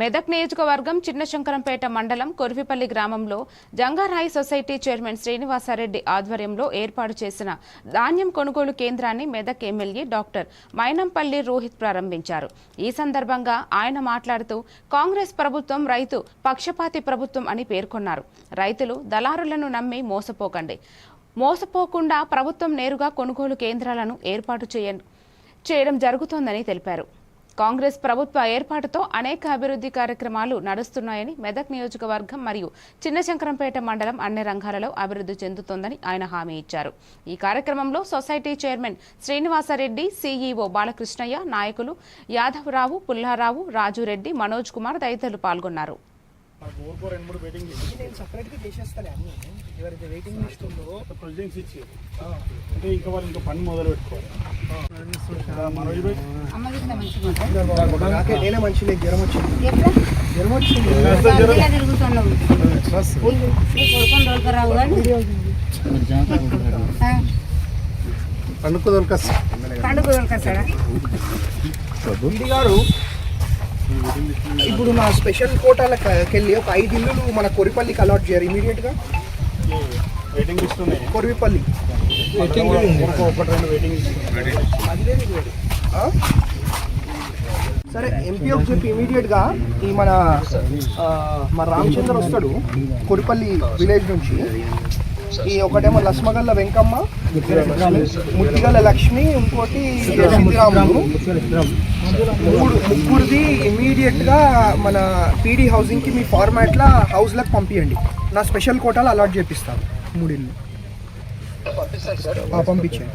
మెదక్ నియోజకవర్గం చిన్నశంకరంపేట మండలం కొరివిపల్లి గ్రామంలో జంగారాయి సొసైటీ చైర్మన్ శ్రీనివాసారెడ్డి ఆధ్వర్యంలో ఏర్పాటు చేసిన ధాన్యం కొనుగోలు కేంద్రాన్ని మెదక్ ఎమ్మెల్యే డాక్టర్ మైనంపల్లి రోహిత్ ప్రారంభించారు. ఈ సందర్భంగా ఆయన మాట్లాడుతూ కాంగ్రెస్ ప్రభుత్వం రైతు పక్షపాతి ప్రభుత్వం అని పేర్కొన్నారు. రైతులు దళారులను నమ్మి మోసపోకండి. మోసపోకుండా ప్రభుత్వం నేరుగా కొనుగోలు కేంద్రాలను ఏర్పాటు చేయ చేయడం జరుగుతోందని తెలిపారు. కాంగ్రెస్ ప్రభుత్వ ఏర్పాటుతో అనేక అభివృద్ధి కార్యక్రమాలు నడుస్తున్నాయని మెదక్ నియోజకవర్గం మరియు చిన్నశంకరంపేట మండలం అన్ని రంగాలలో అభివృద్ధి చెందుతోందని ఆయన హామీ ఇచ్చారు. ఈ కార్యక్రమంలో society chairman Srinivasa Reddy CEO Balakrishnaiah నాయకులు యాదవరావు పుల్లారావు రాజురెడ్డి మనోజ్ కుమార్ తదితరులు పాల్గొన్నారు. ఫోర్ ఫోర్ రెండు మూడు వెయిటింగ్ లిస్ట్ నేను సపరేట్గా చేసేస్తాను అన్ని. ఎవరైతే వెయిటింగ్ లిస్ట్ ఉందో ప్రెసిడెన్స్ ఇచ్చి అంటే ఇంకా వాళ్ళు ఇంకా పని మొదలు పెట్టుకోవాలి. నాకే నేనే మంచి లేదు జ్వరం వచ్చింది. జ్వరం వచ్చింది. పండుగ దొరకస్తా పండుగ గారు ఇప్పుడు నా స్పెషల్ కోటాలకు వెళ్ళి ఒక ఐదు ఇల్లులు మన కొరిపల్లికి అలాట్ చేయరు ఇమీడియట్గా? వెయిటింగ్ లిస్ట్ ఉన్నాయి. కొరిపల్లి. ఒక ఒకటి రెండు వెయిటింగ్ లిస్ట్ అది లేదు ఇది లేదు. ఆ? సరే ఎంపీ ఒక చెప్పి ఇమీడియట్గా ఈ మన ఆ, మన రామచంద్ర వస్తాడు కొరిపల్లి విలేజ్ నుంచి. ఈ ఒకటేమో లస్మగల్ల వెంకమ్మ ముత్తిగల్ల లక్ష్మి ఇంకోటి సిద్ధిరాములు. మూడు ముగ్గురిది ఇమీడియట్గా మన పీడీ హౌసింగ్కి మీ ఫార్మాట్లో హౌస్లకు పంపించండి నా స్పెషల్ కోటాలు అలాట్ చేపిస్తాను. మూడిల్లు పంపించండి.